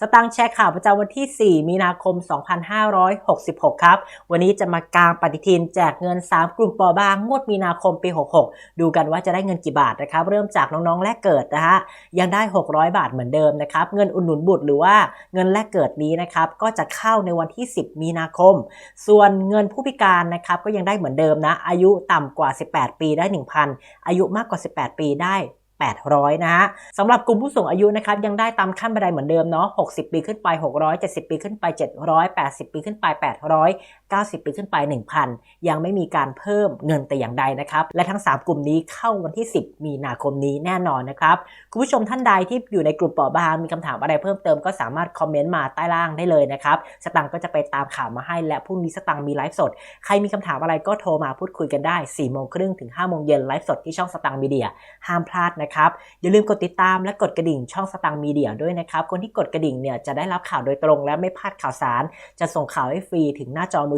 สตังแชร์ข่าวประจำวันที่ 4 มีนาคม 2566 ครับ วันนี้จะมากางปฏิทินแจกเงิน 3 กลุ่มปอบางงวดมีนาคมปี 66 ดูกันว่าจะได้เงินกี่บาทนะครับ เริ่มจากน้องๆแรกเกิดนะฮะ ยังได้ 600 บาทเหมือนเดิมนะครับ เงินอุดหนุนบุตรหรือว่าเงินแรกเกิดนี้นะครับ ก็จะเข้าในวันที่ 10 มีนาคม ส่วนเงินผู้พิการนะครับก็ยังได้เหมือนเดิมนะ อายุต่ำกว่า 18 ปีได้ 1,000 อายุมากกว่า 18 ปีได้ 800 นะฮะสำหรับกลุ่มผู้สูงอายุนะครับยังได้ตามขั้นบันไดเหมือนเดิมเนาะ60 ปีขึ้นไป 600 70 ปีขึ้นไป 700 80 ปีขึ้นไป 800 90 ปีขึ้นไป 1,000 ยังไม่มีการเพิ่มเงินแต่อย่างใดนะครับ และทั้ง 3 กลุ่มนี้เข้าวันที่ 10 มีนาคมนี้แน่นอนนะครับ คุณผู้ชมท่านใดที่อยู่ในกลุ่มเปราะบางมีคำถามอะไรเพิ่มเติมก็สามารถคอมเมนต์มาใต้ล่างได้เลยนะครับ สตังค์ก็จะไปตามข่าวมาให้และพรุ่งนี้สตังค์มีไลฟ์สด ใครมีคำถามอะไรก็โทรมาพูดคุยกันได้4โมงครึ่งถึง5โมงเย็นไลฟ์สดที่ช่องสตังค์มีเดีย ห้ามพลาดนะครับ อย่าลืมกดติดตามและกดกระดิ่งช่องสตังค์มีเดียด้วยนะครับ คนที่กดกระดิ่งเนี่ยจะได้รับข่าวโดยตรง และไม่พลาดข่าวสาร จะส่งข่าวให้ฟรีถึงหน้าจอมือ